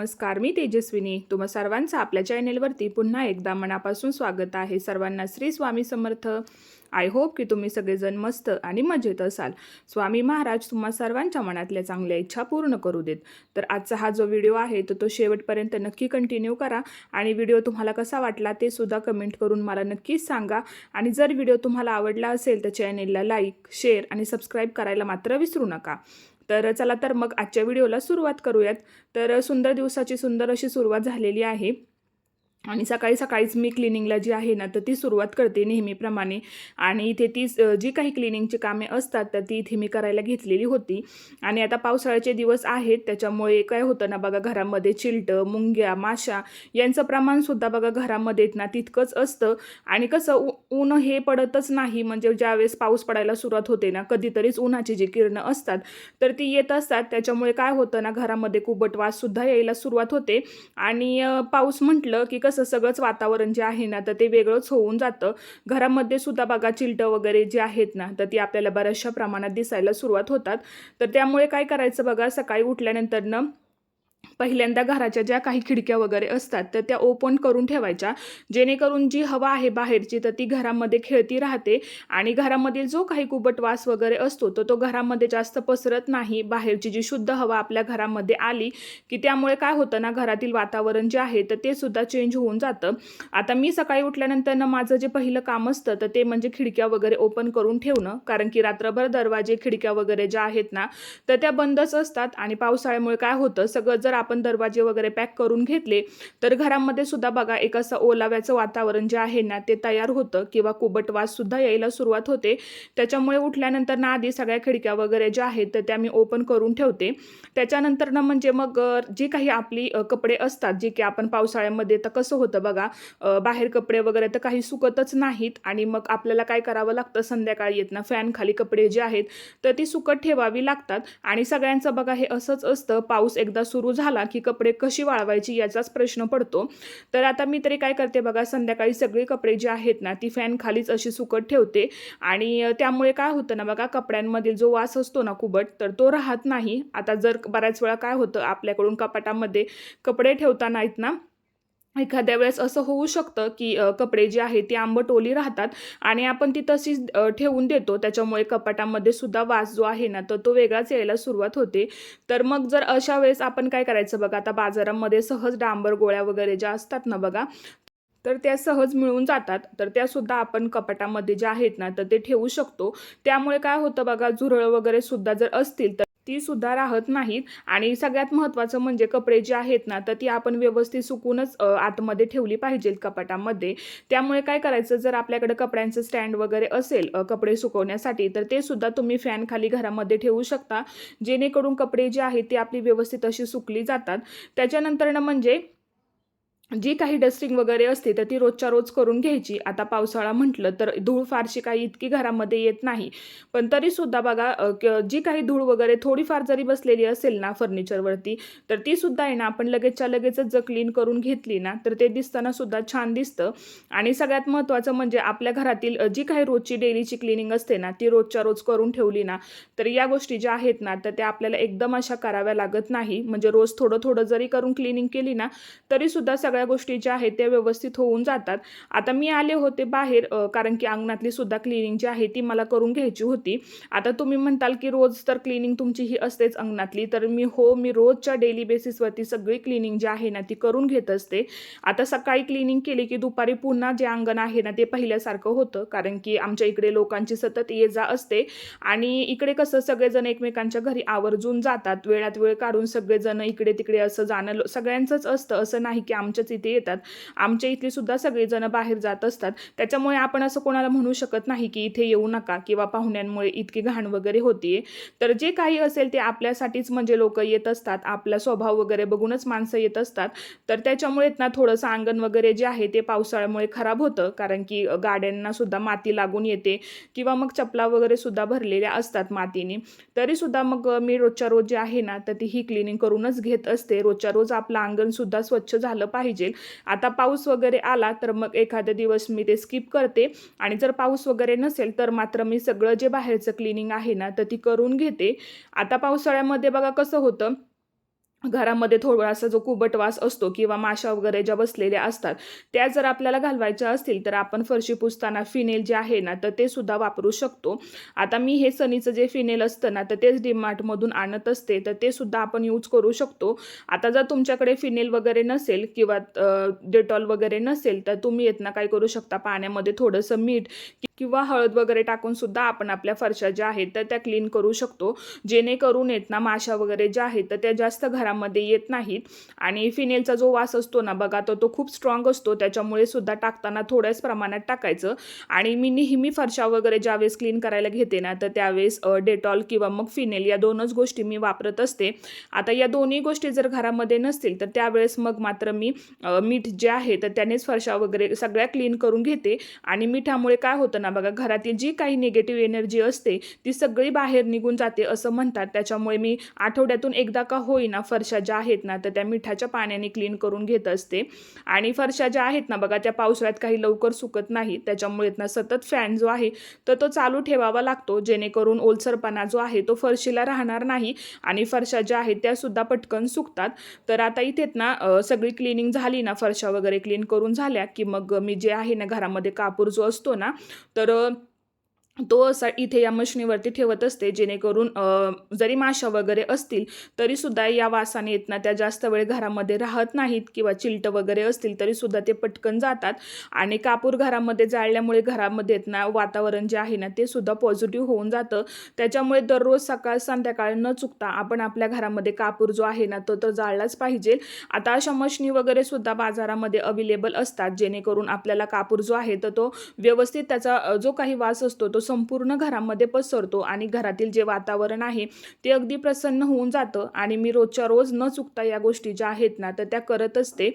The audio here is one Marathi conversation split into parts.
नमस्कार मी तेजस्विनी. तुम्हा सर्वांचं आपल्या चॅनेलवरती पुन्हा एकदा मनापासून स्वागत आहे. सर्वांना श्री स्वामी समर्थ. आय होप की तुम्ही सगळेजण मस्त आणि मजेत असाल. स्वामी महाराज तुम्हा सर्वांच्या मनातल्या चांगल्या इच्छा पूर्ण करू देत. तर आजचा हा जो व्हिडिओ आहे तर तो शेवटपर्यंत नक्की कंटिन्यू करा आणि व्हिडिओ तुम्हाला कसा वाटला ते सुद्धा कमेंट करून मला नक्कीच सांगा. आणि जर व्हिडिओ तुम्हाला आवडला असेल तर चॅनेलला लाईक शेअर आणि सबस्क्राईब करायला मात्र विसरू नका. तर चला तर मग आजच्या व्हिडिओला सुरुवात करूयात. तर सुंदर दिवसाची सुंदर अशी सुरुवात झालेली आहे. आणि सकाळी सकाळीच मी क्लिनिंगला जी आहे ना तर ती सुरुवात करते नेहमीप्रमाणे. आणि इथे ती जी काही क्लिनिंगची कामे असतात तर ती इथे मी करायला घेतलेली होती. आणि आता पावसाळ्याचे दिवस आहेत त्याच्यामुळे काय होतं ना बघा घरामध्ये चिलटं मुंग्या माशा यांचं प्रमाणसुद्धा बघा घरामध्ये ना तितकंच असतं. आणि कसं ऊन हे पडतच नाही म्हणजे ज्यावेळेस पाऊस पडायला सुरुवात होते ना कधीतरीच उन्हाची जी किरणं असतात तर ती येत असतात. त्याच्यामुळे काय होतं ना घरामध्ये कुबट वाससुद्धा यायला सुरुवात होते. आणि पाऊस म्हटलं की कसं सगळंच वातावरण जे आहे ना तर ते वेगळंच होऊन जातं. घरामध्ये सुद्धा बघा चिलटं वगैरे जे आहेत ना तर ती आपल्याला बऱ्याचशा प्रमाणात दिसायला सुरुवात होतात. तर त्यामुळे काय करायचं बघा सकाळी उठल्यानंतरनं पहिल्यांदा घराच्या ज्या काही खिडक्या वगैरे असतात तर त्या ओपन करून ठेवायच्या. जेणेकरून जी हवा आहे बाहेरची तर ती घरामध्ये खेळती राहते. आणि घरामधील जो काही कुबट वास वगैरे असतो तर तो घरामध्ये जास्त पसरत नाही. बाहेरची जी शुद्ध हवा आपल्या घरामध्ये आली की त्यामुळे काय होतं ना घरातील वातावरण जे आहे तर ते सुद्धा चेंज होऊन जातं. आता मी सकाळी उठल्यानंतर ना माझं जे पहिलं काम असतं तर ते म्हणजे खिडक्या वगैरे ओपन करून ठेवणं. कारण की रात्रभर दरवाजे खिडक्या वगैरे ज्या आहेत ना तर त्या बंदच असतात. आणि पावसाळ्यामुळे काय होतं सगळं जर आपण आपण दरवाजे वगैरे पॅक करून घेतले तर घरामध्ये सुद्धा बघा एक असं ओलाव्याचं वातावरण जे आहे ना ते तयार होतं किंवा कुबट वास सुद्धा यायला सुरुवात होते. त्याच्यामुळे उठल्यानंतर ना आधी सगळ्या खिडक्या वगैरे ज्या आहेत तर त्या मी ओपन करून ठेवते. त्याच्यानंतर ना म्हणजे मग जे जी काही आपली कपडे असतात जे की आपण पावसाळ्यामध्ये तर कसं होतं बघा बाहेर कपडे वगैरे तर काही सुकतच नाहीत आणि मग आपल्याला काय करावं लागतं संध्याकाळी येत ना फॅन खाली कपडे जे आहेत तर ती सुकत ठेवावी लागतात. आणि सगळ्यांचं बघा हे असंच असतं पाऊस एकदा सुरू झाला की कपडे कशी वाळवायची याचाच प्रश्न पडतो. तर आता मी तरी काय करते बघा संध्याकाळी सगळे कपडे जे आहेत ना ती फॅन खालीच अशी सुकट ठेवते. आणि त्यामुळे काय होतं ना बघा कपड्यांमधील जो वास असतो ना कुबट तर तो राहत नाही. आता जर बऱ्याच वेळा काय होतं आपल्याकडून कपाटामध्ये कपडे ठेवता नाहीत ना एखाद्या वेळेस असं होऊ शकतं की कपडे जे आहेत ती आंबट ओली राहतात आणि आपण ती तशीच ठेवून देतो. त्याच्यामुळे कपाटामध्ये सुद्धा वास जो आहे ना तर तो वेगळाच यायला सुरुवात होते. तर मग जर अशा वेळेस आपण काय करायचं बघा आता बाजारामध्ये सहज डांबर गोळ्या वगैरे ज्या असतात ना बघा तर त्या सहज मिळून जातात. तर त्यासुद्धा आपण कपाटामध्ये ज्या आहेत ना तर ते ठेवू शकतो. त्यामुळे काय होतं बघा झुरळ वगैरे सुद्धा जर असतील तर ती सुद्धा राहत नाहीत. आणि सगळ्यात महत्त्वाचं म्हणजे कपडे जे आहेत ना तर ती आपण व्यवस्थित सुकूनच आतमध्ये ठेवली पाहिजेत कपाटामध्ये. त्यामुळे काय करायचं जर आपल्याकडे कपड्यांचं स्टँड वगैरे असेल कपडे सुकवण्यासाठी तर ते सुद्धा तुम्ही फॅन खाली घरामध्ये ठेवू शकता. जेणेकरून कपडे जे आहेत ते आपली व्यवस्थित अशी सुकली जातात. त्याच्यानंतर ना म्हणजे जी काही डस्टिंग वगैरे असते तर ती रोजच्या रोज करून घ्यायची. आता पावसाळा म्हटलं तर धूळ फारशी काही इतकी घरामध्ये येत नाही. पण तरीसुद्धा बघा क- जी काही धूळ वगैरे थोडीफार जरी बसलेली असेल ना फर्निचरवरती तर ती सुद्धा आहे ना आपण लगेचच्या लगेचच जर क्लीन करून घेतली ना तर ते दिसताना सुद्धा छान दिसतं. आणि सगळ्यात महत्त्वाचं म्हणजे आपल्या घरातील जी काही रोजची डेलीची क्लिनिंग असते ना ती रोजच्या रोज करून ठेवली ना तर या गोष्टी ज्या आहेत ना तर त्या आपल्याला एकदम अशा कराव्या लागत नाही. म्हणजे रोज थोडं थोडं जरी करून क्लिनिंग केली ना तरीसुद्धा सगळ्या सगळ्या गोष्टी ज्या आहेत त्या व्यवस्थित होऊन जातात. आता मी आले होते बाहेर कारण की अंगणातली सुद्धा क्लिनिंग जी आहे ती मला करून घ्यायची होती. आता तुम्ही म्हणताल की रोज तर क्लिनिंग तुमची ही असतेच अंगणातली तर मी हो मी रोजच्या डेली बेसिसवरती सगळी क्लिनिंग जी आहे ना ती करून घेत असते. आता सकाळी क्लिनिंग केली की दुपारी पुन्हा जे अंगण आहे ना ते पहिल्यासारखं होतं कारण की आमच्या इकडे लोकांची सतत ये जा असते. आणि इकडे कसं सगळेजण एकमेकांच्या घरी आवर्जून जातात वेळात वेळ काढून सगळेजण इकडे तिकडे असं जाणं सगळ्यांचंच असतं. असं नाही की आमच्याच इथे येतात. आमच्या इथली सुद्धा सगळेजण बाहेर जात असतात. त्याच्यामुळे आपण असं कोणाला म्हणू शकत नाही की इथे येऊ नका किंवा पाहुण्यांमुळे इतकी घाण वगैरे होतीये. तर जे काही असेल ते आपल्यासाठीच म्हणजे लोक येत असतात. आपला स्वभाव वगैरे बघूनच माणसं येत असतात. तर त्याच्यामुळे ना थोडंसं अंगण वगैरे जे आहे ते पावसाळ्यामुळे खराब होतं. कारण की गाड्यांना सुद्धा माती लागून येते किंवा मग चपला वगैरे सुद्धा भरलेल्या असतात मातीने. तरी सुद्धा मग मी रोजच्या रोज जे आहे ना तर ती ही क्लिनिंग करूनच घेत असते. रोजच्या रोज आपलं अंगण सुद्धा स्वच्छ झालं पाहिजे. आता पाऊस वगैरे आला तर मग एखादा दिवस मी ते स्किप करते. आणि जर पाऊस वगैरे नसेल तर मात्र मी सगळं जे बाहेरचं क्लिनिंग आहे ना तर ती करून घेते. आता पावसाळ्यामध्ये बघा कसं होतं घरामध्ये थोडासा जो कुबट वास असतो किंवा माशा वगैरे ज्या बसलेल्या असतात त्या जर आपल्याला घालवायच्या असतील तर आपण फरशी पुसताना फिनेल जे आहे ना तर ते सुद्धा वापरू शकतो. आता मी हे सनीचं जे फिनेल असतं ना तर तेच डीमार्टमधून आणत असते तर ते सुद्धा आपण यूज करू शकतो. आता जर तुमच्याकडे फिनेल वगैरे नसेल किंवा डेटॉल वगैरे नसेल तर तुम्ही येतना काय करू शकता पाण्यामध्ये थोडंसं मीठ किंवा हळद वगैरे टाकून सुद्धा आपण आपल्या फरशा ज्या आहेत तर त्या क्लीन करू शकतो. जेणेकरून येत ना माशा वगैरे ज्या आहेत तर त्या जास्त घरामध्ये येत नाहीत. आणि फिनेलचा जो वास असतो ना बघा तो तो खूप स्ट्रॉंग असतो. त्याच्यामुळे सुद्धा टाकताना थोड्याच प्रमाणात टाकायचं. आणि मी नेहमी फरशा वगैरे ज्यावेळेस क्लीन करायला घेते ना तर त्यावेळेस डेटॉल किंवा मग फिनेल या दोनच गोष्टी मी वापरत असते. आता या दोन्ही गोष्टी जर घरामध्ये नसतील तर त्यावेळेस मग मात्र मी मीठ जे आहे तर त्यानेच फरशा वगैरे सगळ्या क्लीन करून घेते. आणि मिठामुळे काय होतं ना बघा घरातील जी काही निगेटिव्ह एनर्जी असते ती सगळी बाहेर निघून जाते असं म्हणतात. त्याच्यामुळे मी आठवड्यातून एकदा का होईना फरशा ज्या आहेत ना तर त्या मिठाच्या पाण्याने क्लीन करून घेत असते. आणि फरशा ज्या आहेत ना बघा त्या पावसाळ्यात काही लवकर सुकत नाही. त्याच्यामुळे ना सतत फॅन जो आहे तर तो चालू ठेवावा लागतो. जेणेकरून ओलसरपणा जो आहे तो फरशीला राहणार नाही. आणि फरशा ज्या आहेत त्यासुद्धा पटकन सुकतात. तर आता इथेत ना सगळी क्लिनिंग झाली ना फरशा वगैरे क्लीन करून झाल्या की मग मी जे आहे ना घरामध्ये कापूर जो असतो ना तर अ, तो असा इथे या मशनीवरती ठेवत असते जेणेकरून जरी माशा वगैरे असतील तरीसुद्धा या वासाने येत ना त्या जास्त वेळ घरामध्ये राहत नाहीत किंवा चिलट वगैरे असतील तरीसुद्धा ते पटकन जातात. आणि कापूर घरामध्ये जाळल्यामुळे घरामध्ये येत ना वातावरण जे आहे ना ते सुद्धा पॉझिटिव्ह होऊन जातं. त्याच्यामुळे दररोज सकाळ संध्याकाळ न चुकता आपण आपल्या घरामध्ये कापूर जो आहे ना तो तर जाळलाच पाहिजे. आता अशा मशनी वगैरे सुद्धा बाजारामध्ये अवेलेबल असतात जेणेकरून आपल्याला कापूर जो आहे तर तो व्यवस्थित त्याचा जो काही वास असतो तो संपूर्ण घरामध्ये पसरतो आणि घरातील जे वातावरण आहे ते अगदी प्रसन्न होऊन जातं आणि मी रोजच्या रोज न चुकता या गोष्टी ज्या आहेत ना तर त्या करत असते.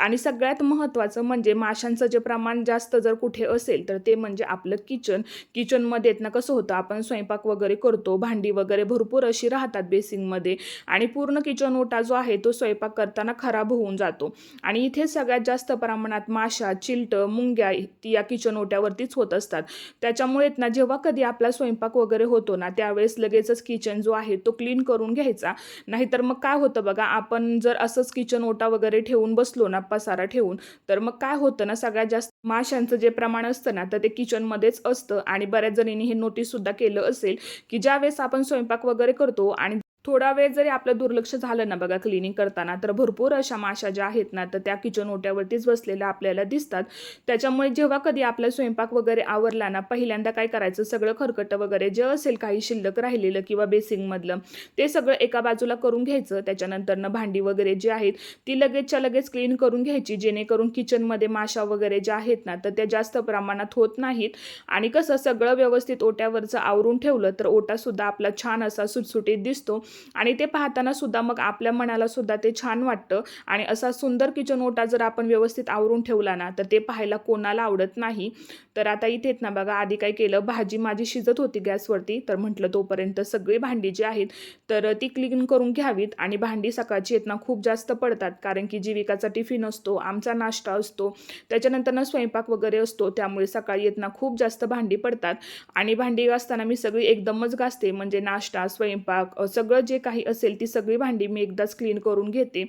आणि सगळ्यात महत्त्वाचं म्हणजे माशांचं जे प्रमाण जास्त जर कुठे असेल तर ते म्हणजे आपलं किचन. किचनमध्ये ना कसं होतं आपण स्वयंपाक वगैरे करतो भांडी वगैरे भरपूर अशी राहतात बेसिंगमध्ये आणि पूर्ण किचन ओटा जो आहे तो स्वयंपाक करताना खराब होऊन जातो. आणि इथे सगळ्यात जास्त प्रमाणात माशा चिलट मुंग्या या किचन ओट्यावरतीच होत असतात. त्याच्यामुळे ना जेव्हा कधी आपला स्वयंपाक वगैरे होतो ना त्यावेळेस लगेचच किचन जो आहे तो क्लीन करून घ्यायचा. नाहीतर मग काय होतं बघा आपण जर असंच किचन ओटा वगैरे ठेवून बसलो ना पसारा ठेवून तर मग काय होतं ना सगळ्यात जास्त माशांचं जे प्रमाण असतं ना तर ते किचनमध्येच असतं. आणि बऱ्याच जणींनी हे नोटीससुद्धा केलं असेल की ज्यावेळेस आपण स्वयंपाक वगैरे करतो आणि थोडा वेळ जरी आपलं दुर्लक्ष झालं ना बघा क्लिनिंग करताना तर भरपूर अशा माशा ज्या आहेत ना तर त्या किचन ओट्यावरतीच बसलेल्या आपल्याला दिसतात. त्याच्यामुळे जेव्हा कधी आपला स्वयंपाक वगैरे आवरला ना पहिल्यांदा काय करायचं सगळं खरकटं वगैरे जे असेल काही शिल्लक राहिलेलं किंवा बेसिंगमधलं ते सगळं एका बाजूला करून घ्यायचं. त्याच्यानंतरनं भांडी वगैरे जी आहेत ती लगेचच्या लगेच क्लीन करून घ्यायची. जेणेकरून किचनमध्ये माशा वगैरे ज्या आहेत ना तर त्या जास्त प्रमाणात होत नाहीत. आणि कसं सगळं व्यवस्थित ओट्यावरचं आवरून ठेवलं तर ओटासुद्धा आपला छान असा सुटसुटीत दिसतो. आणि ते पाहताना सुद्धा मग आपल्या मनाला सुद्धा ते छान वाटतं. आणि असा सुंदर किचन ओटा जर आपण व्यवस्थित आवरून ठेवला ना तर ते पाहायला कोणाला आवडत नाही. तर आता इथेच ना बघा आधी काय केलं भाजी माझी शिजत होती गॅसवरती तर म्हटलं तोपर्यंत सगळी भांडी जी आहेत तर ती क्लीन करून घ्यावीत. आणि भांडी सकाळची येत ना खूप जास्त पडतात कारण की जीविकाचा टिफिन असतो आमचा नाश्ता असतो त्याच्यानंतर ना स्वयंपाक वगैरे असतो त्यामुळे सकाळी येत ना खूप जास्त भांडी पडतात. आणि भांडी घासताना मी सगळी एकदमच घासते म्हणजे नाश्ता स्वयंपाक सगळं जे काही असेल ती सगळी भांडी मी एकदाच क्लीन करून घेते.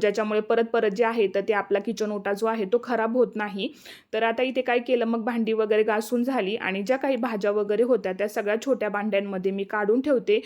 ज्याच्यामुळे परत परत जे आहे तर ते आपला किचन ओटा जो आहे तो खराब होत नाही. तर आता इथे काय केलं मग भांडी वगैरे घासून झाली आणि ज्या काही भाज्या वगैरे होत्या त्या सगळ्या छोट्या भांड्यांमध्ये मी काढून ठेवते.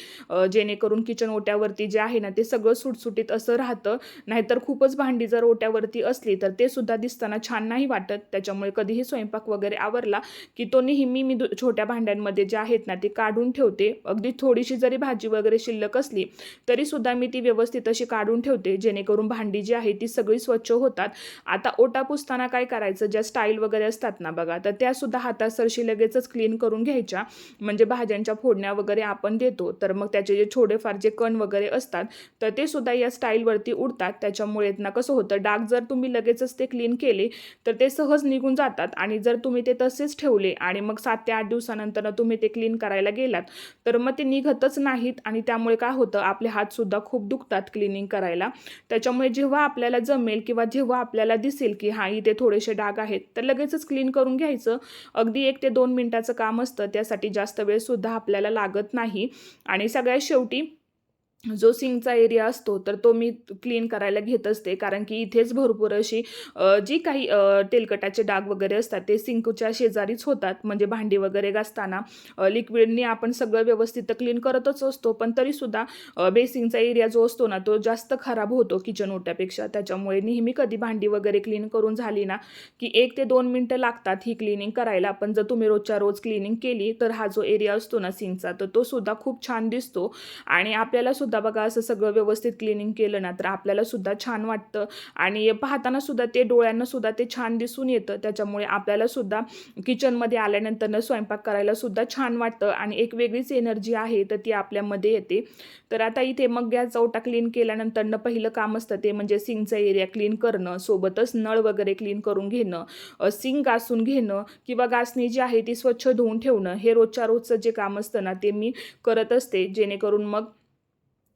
जेणेकरून किचन ओट्यावरती जे आहे ना ते सगळं सुटसुटीत असं राहतं. नाहीतर खूपच भांडी जर ओट्यावरती असली तर ते सुद्धा दिसताना छान नाही वाटत. त्याच्यामुळे कधीही स्वयंपाक वगैरे आवरला की तो नेहमी मी दु- छोट्या भांड्यांमध्ये जे आहेत ना ते काढून ठेवते. अगदी थोडीशी जरी भाजी वगैरे शिल्लक असली तरी सुद्धा मी ती व्यवस्थित अशी काढून ठेवते जेणेकरून भांडी जी आहे ती सगळी स्वच्छ होतात. आता ओटा पुसताना काय करायचं? ज्या स्टाईल वगैरे असतात ना बघा तर त्या सुद्धा हातासरशी लगेचच क्लीन करून घ्यायच्या. म्हणजे भाज्यांच्या फोडण्या वगैरे आपण देतो तर मग त्याचे जे थोडेफार जे कण वगैरे असतात तर ते सुद्धा या स्टाईलवरती उडतात. त्याच्यामुळे ना कसं होतं डाग जर तुम्ही लगेचच ते क्लीन केले तर ते सहज निघून जातात. आणि जर तुम्ही ते तसेच ठेवले आणि मग सात ते आठ दिवसानंतर तुम्ही ते क्लीन करायला गेलात तर मग ते निघतच नाहीत आणि त्यामुळे काय होतं. आपले हातसुद्धा खूप दुखतात क्लिनिंग करायला. त्याच्यामुळे जेव्हा आपल्याला जमेल किंवा जेव्हा आपल्याला दिसेल की हां इथे थोडेसे डाग आहेत तर लगेचच क्लीन करून घ्यायचं. अगदी एक ते दोन मिनटाचं काम असतं. त्यासाठी जास्त वेळसुद्धा आपल्याला लागत नाही. आणि सगळ्यात शेवटी जो सिंकचा एरिया असतो तर तो मी क्लीन करायला घेत असते. कारण की इथेच भरपूर अशी जी काही तेलकटाचे डाग वगैरे असतात ते सिंकच्या शेजारीच होतात. म्हणजे भांडी वगैरे घासताना लिक्विडनी आपण सगळं व्यवस्थित क्लीन करतच असतो. पण तरीसुद्धा बेसिंगचा एरिया जो असतो ना तो जास्त खराब होतो किचन ओट्यापेक्षा. त्याच्यामुळे नेहमी कधी भांडी वगैरे क्लीन करून झाली ना की एक ते दोन मिनटं लागतात ही क्लिनिंग करायला. पण जर तुम्ही रोजच्या रोज क्लिनिंग केली तर हा जो एरिया असतो ना सिंकचा तर तो सुद्धा खूप छान दिसतो. आणि आपल्याला सुद्धा सुद्धा बघा असं सगळं व्यवस्थित क्लिनिंग केलं ना तर आपल्याला सुद्धा छान वाटतं. आणि पाहताना सुद्धा ते डोळ्यांना सुद्धा ते छान दिसून येतं. त्याच्यामुळे आपल्याला सुद्धा किचनमध्ये आल्यानंतरनं स्वयंपाक करायला सुद्धा छान वाटतं. आणि एक वेगळीच एनर्जी आहे तर ती आपल्यामध्ये येते. तर आता इथे मग गॅस चौटा क्लीन केल्यानंतरनं पहिलं काम असतं ते म्हणजे सिंकचा एरिया क्लीन करणं सोबतच नळ वगैरे क्लीन करून घेणं सिंग सिंक घासून घेणं किंवा घासणी जी आहे ती स्वच्छ धुवून ठेवणं हे रोजच्या रोजचं जे काम असतं ना ते मी करत असते. जेणेकरून मग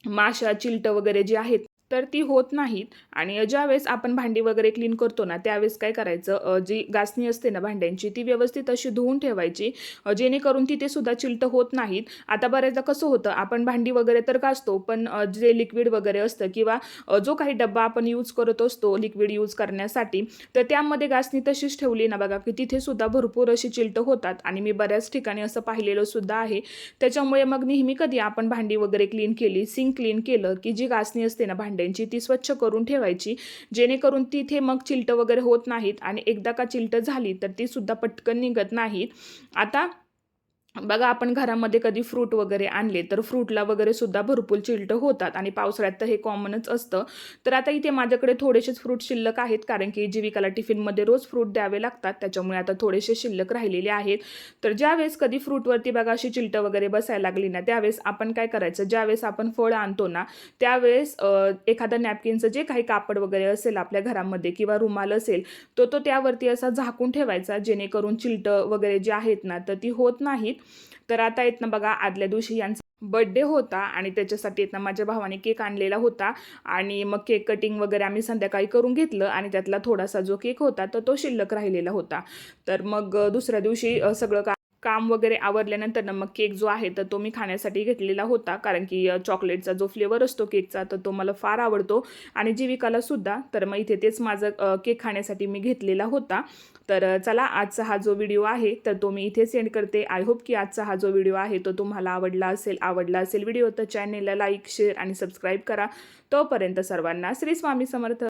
माशा चिलटं वगैरे जे आहेत तर ती होत नाहीत. आणि ज्यावेळेस आपण भांडी वगैरे क्लीन करतो ना त्यावेळेस काय करायचं जी घासणी असते ना भांड्यांची ती व्यवस्थित अशी धुवून ठेवायची जेणेकरून तिथे सुद्धा चिलटं होत नाहीत. आता बऱ्याचदा कसं होतं आपण भांडी वगैरे तर घासतो पण जे लिक्विड वगैरे असतं किंवा जो काही डब्बा आपण यूज करत असतो लिक्विड यूज करण्यासाठी तर त्यामध्ये घासणी तशीच ठेवली ना बघा की तिथे सुद्धा भरपूर अशी चिलटं होतात. आणि मी बऱ्याच ठिकाणी असं पाहिलेलं सुद्धा आहे. त्याच्यामुळे मग नेहमी कधी आपण भांडी वगैरे क्लीन केली सिंक क्लीन केलं की जी घासणी असते ना भांडी भांड्यांची ती स्वच्छ करून ठेवायची जेणेकरून तिथे मग चिलटं वगैरे होत नाहीत आणि एकदा का चिलटं झाली तर ती सुद्धा पटकन निघत नाहीत. आता बघा आपण घरामध्ये कधी फ्रूट वगैरे आणले तर फ्रूटला वगैरे सुद्धा भरपूर चिलटं होतात आणि पावसाळ्यात तर हे कॉमनच असतं. तर आता इथे माझ्याकडे थोडेसेच फ्रूट शिल्लक आहेत कारण की जीविकाला टिफिनमध्ये रोज फ्रूट द्यावे लागतात त्याच्यामुळे आता थोडेसे शिल्लक राहिलेले आहेत. तर ज्यावेळेस कधी फ्रूटवरती बघा अशी चिलटं वगैरे बसायला लागली ना त्यावेळेस आपण काय करायचं ज्यावेळेस आपण फळ आणतो ना त्यावेळेस एखादं नॅपकिनचं जे काही कापड वगैरे असेल आपल्या घरामध्ये किंवा रुमाल असेल तो तो त्यावरती असा झाकून ठेवायचा जेणेकरून चिलटं वगैरे जे आहेत ना तर ती होत नाहीत. तर आता येत ना बघा आदल्या दिवशी यांचा बड्डे होता आणि त्याच्यासाठी येत ना माझ्या भावाने केक आणलेला होता. आणि मग केक कटिंग वगैरे आम्ही संध्याकाळी करून घेतलं आणि त्यातला थोडासा जो केक होता तर तो शिल्लक राहिलेला होता. तर मग दुसऱ्या दिवशी सगळं का काम वगैरे आवरल्यानंतर ना मग केक जो आहे तर तो मी खाण्यासाठी घेतलेला होता. कारण की चॉकलेटचा जो फ्लेवर असतो केकचा तर तो मला फार आवडतो. आणि जीविकाला सुद्धा तर मग इथे तेच माझं केक खाण्यासाठी मी घेतलेला होता. तर चला आजचा हा जो व्हिडिओ आहे तर तो मी इथे सेंड करते. आय होप की आजचा हा जो व्हिडिओ आहे तो तुम्हाला आवडला असेल आवडला असेल व्हिडिओ तर चॅनेलला लाईक शेअर आणि सबस्क्राईब करा. तोपर्यंत सर्वांना श्री स्वामी समर्थ.